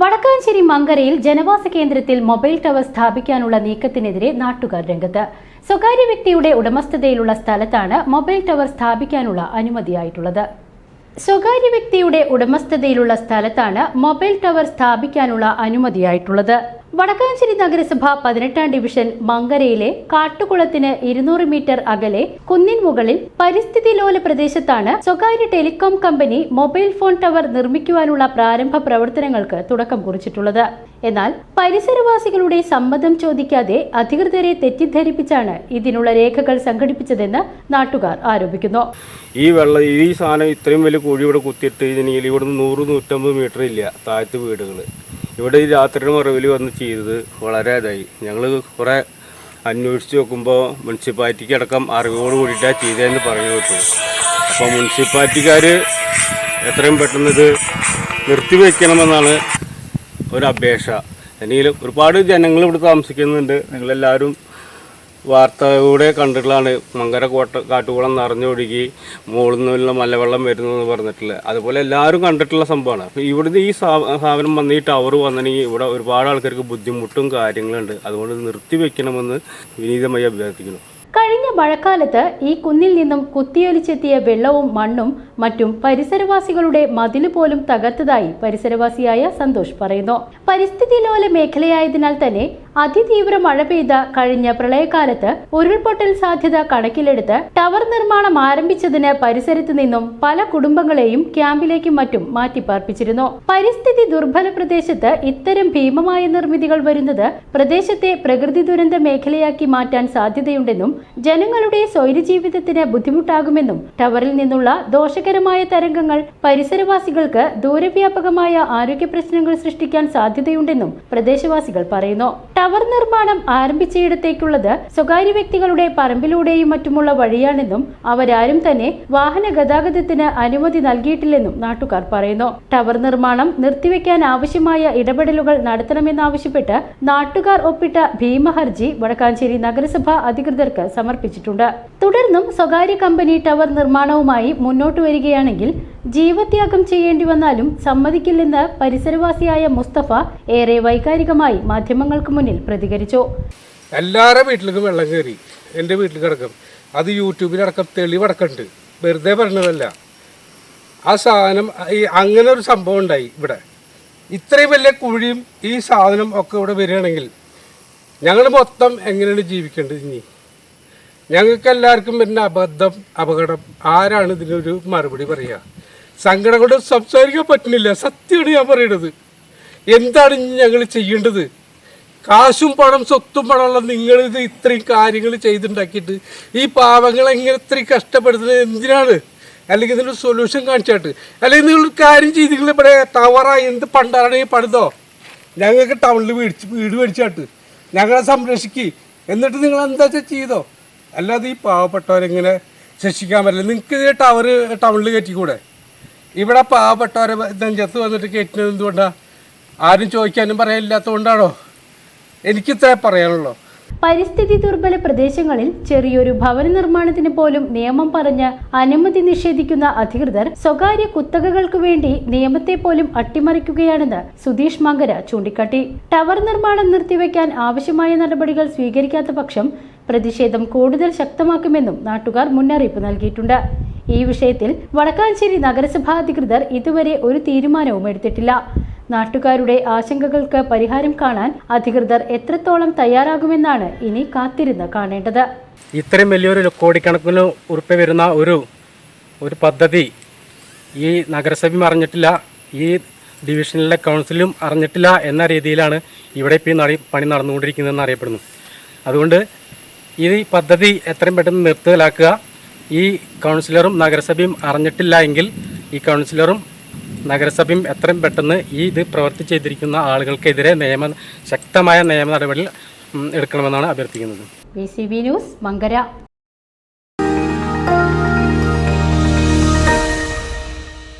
Vadakkanchery മങ്കരയിൽ ജനവാസ കേന്ദ്രത്തിൽ mobile tower സ്ഥാപിക്കാനുള്ള നീക്കത്തിനെതിരെ നാട്ടുകാർ രംഗത്ത്. സ്വകാര്യ വ്യക്തിയുടെ ഉടമസ്ഥതയിലുള്ള സ്ഥലത്താണ് മൊബൈൽ ടവർ സ്ഥാപിക്കാനുള്ള അനുമതിയായിട്ടുള്ളത്. സ്വകാര്യ വ്യക്തിയുടെ ഉടമസ്ഥതയിലുള്ള സ്ഥലത്താണ് മൊബൈൽ ടവർ സ്ഥാപിക്കാനുള്ള അനുമതിയായിട്ടുള്ളത്. വടക്കാഞ്ചേരി നഗരസഭ പതിനെട്ടാം ഡിവിഷൻ മങ്കരയിലെ കാട്ടുകുളത്തിന് ഇരുന്നൂറ് മീറ്റർ അകലെ കുന്നിൻ മുകളിൽ പരിസ്ഥിതി ലോല പ്രദേശത്താണ് സ്വകാര്യ telecom company mobile phone tower നിർമ്മിക്കുവാനുള്ള പ്രാരംഭ പ്രവർത്തനങ്ങൾക്ക് തുടക്കം കുറിച്ചിട്ടുള്ളത്. എന്നാൽ പരിസരവാസികളുടെ സമ്മതം ചോദിക്കാതെ അധികൃതരെ തെറ്റിദ്ധരിപ്പിച്ചാണ് ഇതിനുള്ള രേഖകൾ സംഘടിപ്പിച്ചതെന്ന് നാട്ടുകാർ ആരോപിക്കുന്നു. ഈ വെള്ളം ഈ സാധനം ഇത്രയും വലിയ കുഴി ഇവിടെ കുത്തിയിട്ട് ഇതിനെങ്കിൽ ഇവിടുന്ന് നൂറ് നൂറ്റമ്പത് മീറ്റർ ഇല്ല താഴത്ത് വീടുകൾ ഇവിടെ ഈ രാത്രി മറവിൽ വന്ന് ചെയ്തത് വളരെ ഇതായി. ഞങ്ങൾ കുറേ അന്വേഷിച്ച് നോക്കുമ്പോൾ മുനിസിപ്പാലിറ്റിക്ക് അടക്കം അറിവോട് കൂടിയിട്ടാണ് ചെയ്തതെന്ന് പറഞ്ഞു കിട്ടും അപ്പോൾ മുനിസിപ്പാലിറ്റിക്കാർ എത്രയും പെട്ടെന്ന് ഇത് നിർത്തിവെക്കണമെന്നാണ് ഒരു അപേക്ഷ. അല്ലെങ്കിൽ ഒരുപാട് ജനങ്ങൾ ഇവിടെ താമസിക്കുന്നുണ്ട്. നിങ്ങളെല്ലാവരും വാർത്തയിലൂടെ കണ്ടിട്ടുള്ളതാണ്. മങ്കര കോട്ട കാട്ടുകുളം നിറഞ്ഞൊഴുകി മുകളിൽ നിന്നുള്ള മലവെള്ളം വരുന്നതെന്ന് പറഞ്ഞിട്ടുള്ളത് അതുപോലെ എല്ലാവരും കണ്ടിട്ടുള്ള സംഭവമാണ്. ഇവിടുന്ന് ഈ സാധനം വന്നിട്ട് വന്ന് ഈ ടവർ വന്നിട്ടുണ്ടെങ്കിൽ ഇവിടെ ഒരുപാട് ആൾക്കാർക്ക് ബുദ്ധിമുട്ടും കാര്യങ്ങളുണ്ട്. അതുകൊണ്ട് നിർത്തി വെക്കണമെന്ന് വിനീതമായി അഭ്യർത്ഥിക്കുന്നു. കഴിഞ്ഞ മഴക്കാലത്ത് ഈ കുന്നിൽ നിന്നും കുത്തിയൊലിച്ചെത്തിയ വെള്ളവും മണ്ണും മറ്റും പരിസരവാസികളുടെ മതിൽ പോലും തകർത്തതായി പരിസരവാസിയായ സന്തോഷ് പറയുന്നു. പരിസ്ഥിതി ലോല മേഖലയായതിനാൽ തന്നെ അതിതീവ്ര മഴ പെയ്ത കഴിഞ്ഞ പ്രളയകാലത്ത് ഉരുൾപൊട്ടൽ സാധ്യത കണക്കിലെടുത്ത് ടവർ നിർമ്മാണം ആരംഭിച്ചതിന് പരിസരത്ത് നിന്നും പല കുടുംബങ്ങളെയും ക്യാമ്പിലേക്കും മറ്റും മാറ്റിപ്പാർപ്പിച്ചിരുന്നു. പരിസ്ഥിതി ദുർബല പ്രദേശത്ത് ഇത്തരം ഭീമമായ നിർമ്മിതികൾ വരുന്നത് പ്രദേശത്തെ പ്രകൃതി ദുരന്ത മേഖലയാക്കി മാറ്റാൻ സാധ്യതയുണ്ടെന്നും ജനങ്ങളുടെ സ്വൈരജീവിതത്തിന് ബുദ്ധിമുട്ടാകുമെന്നും ടവറിൽ നിന്നുള്ള ദോഷകരമായ തരംഗങ്ങൾ പരിസരവാസികൾക്ക് ദൂരവ്യാപകമായ ആരോഗ്യ പ്രശ്നങ്ങൾ സൃഷ്ടിക്കാൻ സാധ്യതയുണ്ടെന്നും പ്രദേശവാസികൾ പറയുന്നു. ടവർ നിർമ്മാണം ആരംഭിച്ചയിടത്തേക്കുള്ളത് സ്വകാര്യ വ്യക്തികളുടെ പറമ്പിലൂടെയും മറ്റുമുള്ള വഴിയാണെന്നും അവരാരും തന്നെ വാഹന ഗതാഗതത്തിന് അനുമതി നൽകിയിട്ടില്ലെന്നും നാട്ടുകാർ പറയുന്നു. ടവർ നിർമ്മാണം നിർത്തിവെക്കാൻ ആവശ്യമായ ഇടപെടലുകൾ നടത്തണമെന്നാവശ്യപ്പെട്ട് നാട്ടുകാർ ഒപ്പിട്ട ഭീമഹർജി വടക്കാഞ്ചേരി നഗരസഭ അധികൃതർക്ക് സമർപ്പിച്ചിട്ടുണ്ട്. തുടർന്നും സ്വകാര്യ കമ്പനി ടവർ നിർമ്മാണവുമായി മുന്നോട്ട് വരികയാണെങ്കിൽ ജീവത്യാഗം ചെയ്യേണ്ടി വന്നാലും സമ്മതിക്കില്ലെന്ന് പരിസരവാസിയായ മുസ്തഫ ഏറെ വൈകാരികമായി മാധ്യമങ്ങൾക്ക് മുന്നിൽ പ്രതികരിച്ചു. എല്ലാവരുടെ വീട്ടിലേക്കും വെള്ളം കയറി. എന്റെ വീട്ടിൽ കിടക്കും. അത് യൂട്യൂബിലടക്കം തെളിവടക്കമുണ്ട് വെറുതെ പറഞ്ഞതല്ല. ആ സാധനം ഈ അങ്ങനെ ഒരു സംഭവം ഉണ്ടായി ഇവിടെ. ഇത്രയും വലിയ കുഴിയും ഈ സാധനം ഒക്കെ ഇവിടെ വരികയാണെങ്കിൽ ഞങ്ങൾ മൊത്തം എങ്ങനെയാണ് ജീവിക്കേണ്ടത് ഇനി? ഞങ്ങൾക്ക് എല്ലാവർക്കും വരുന്ന അബദ്ധം അപകടം ആരാണ് ഇതിനൊരു മറുപടി പറയുക? സങ്കടം കൊണ്ട് സംസാരിക്കാൻ പറ്റുന്നില്ല. സത്യമാണ് ഞാൻ പറയണത്. എന്താണ് ഞങ്ങൾ ചെയ്യേണ്ടത്? കാശും പണം സ്വത്തും പണമുള്ള നിങ്ങൾ ഇത് ഇത്രയും കാര്യങ്ങൾ ചെയ്തുണ്ടാക്കിയിട്ട് ഈ പാവങ്ങളെ എങ്ങനെ ഇത്രയും കഷ്ടപ്പെടുത്തുന്നത്? എന്തിനാണ്? അല്ലെങ്കിൽ ഇതിനൊരു സൊല്യൂഷൻ കാണിച്ചാട്ട്. അല്ലെങ്കിൽ നിങ്ങൾ കാര്യം ചെയ്ത് നിങ്ങൾ ഇവിടെ ടവറായി എന്ത് പണ്ടാണെങ്കിൽ പണിതോ? ഞങ്ങൾക്ക് ടൗണിൽ മേടിച്ച് വീട് മേടിച്ചാട്ട്. ഞങ്ങളെ സംരക്ഷിക്കുക എന്നിട്ട് നിങ്ങൾ എന്താ ചെയ്തോ? അല്ലാതെ ഈ പാവപ്പെട്ടവരെങ്ങനെ ശിക്ഷിക്കാൻ പറ്റില്ല. നിങ്ങൾക്ക് ടവർ ടൗണിൽ കയറ്റിക്കൂടെ? ഇവിടെ പാവപ്പെട്ടവരെ നെഞ്ചത്ത് വന്നിട്ട് കയറ്റുന്നത് എന്തുകൊണ്ടാണ് ആരും ചോദിക്കാനും പറയാനില്ലാത്തതുകൊണ്ടാണോ എനിക്കിത്രേ പറയാനുള്ളൂ. പരിസ്ഥിതി ദുർബല പ്രദേശങ്ങളിൽ ചെറിയൊരു ഭവന നിർമ്മാണത്തിന് പോലും നിയമം പറഞ്ഞ് അനുമതി നിഷേധിക്കുന്ന അധികൃതർ സ്വകാര്യ കുത്തകകൾക്ക് വേണ്ടി നിയമത്തെ പോലും അട്ടിമറിക്കുകയാണെന്ന് സുധീഷ് മങ്കര ചൂണ്ടിക്കാട്ടി. ടവർ നിർമ്മാണം നിർത്തിവെക്കാൻ ആവശ്യമായ നടപടികൾ സ്വീകരിക്കാത്ത പക്ഷം പ്രതിഷേധം കൂടുതൽ ശക്തമാക്കുമെന്നും നാട്ടുകാർ മുന്നറിയിപ്പ് നൽകിയിട്ടുണ്ട്. ഈ വിഷയത്തിൽ വടക്കാഞ്ചേരി നഗരസഭാ അധികൃതർ ഇതുവരെ ഒരു തീരുമാനവും എടുത്തിട്ടില്ല. നാട്ടുകാരുടെ ആശങ്കകൾക്ക് പരിഹാരം കാണാൻ അധികൃതർ എത്രത്തോളം തയ്യാറാകുമെന്നാണ് ഇനി കാത്തിരുന്ന് കാണേണ്ടത്. ഇത്രയും വലിയൊരു കോടിക്കണക്കിന് ഉറുപ്പ് വരുന്ന ഒരു ഒരു പദ്ധതി ഈ നഗരസഭയും അറിഞ്ഞിട്ടില്ല ഈ ഡിവിഷനിലെ കൗൺസിലും അറിഞ്ഞിട്ടില്ല എന്ന രീതിയിലാണ് ഇവിടെ ഇപ്പോൾ ഈ പണി നടന്നുകൊണ്ടിരിക്കുന്നതെന്ന് അറിയപ്പെടുന്നു. അതുകൊണ്ട് ഈ പദ്ധതി എത്രയും പെട്ടെന്ന് നിർത്തലാക്കുക. ഈ കൗൺസിലറും നഗരസഭയും അറിഞ്ഞിട്ടില്ല എങ്കിൽ ഈ കൗൺസിലറും നഗരസഭയും എത്രയും പെട്ടെന്ന് ഈ ഇത് പ്രവർത്തി ചെയ്തിരിക്കുന്ന ആളുകൾക്കെതിരെ നിയമ ശക്തമായ നിയമ നടപടി എടുക്കണമെന്നാണ് അഭ്യർത്ഥിക്കുന്നത്. ന്യൂസ് മങ്കര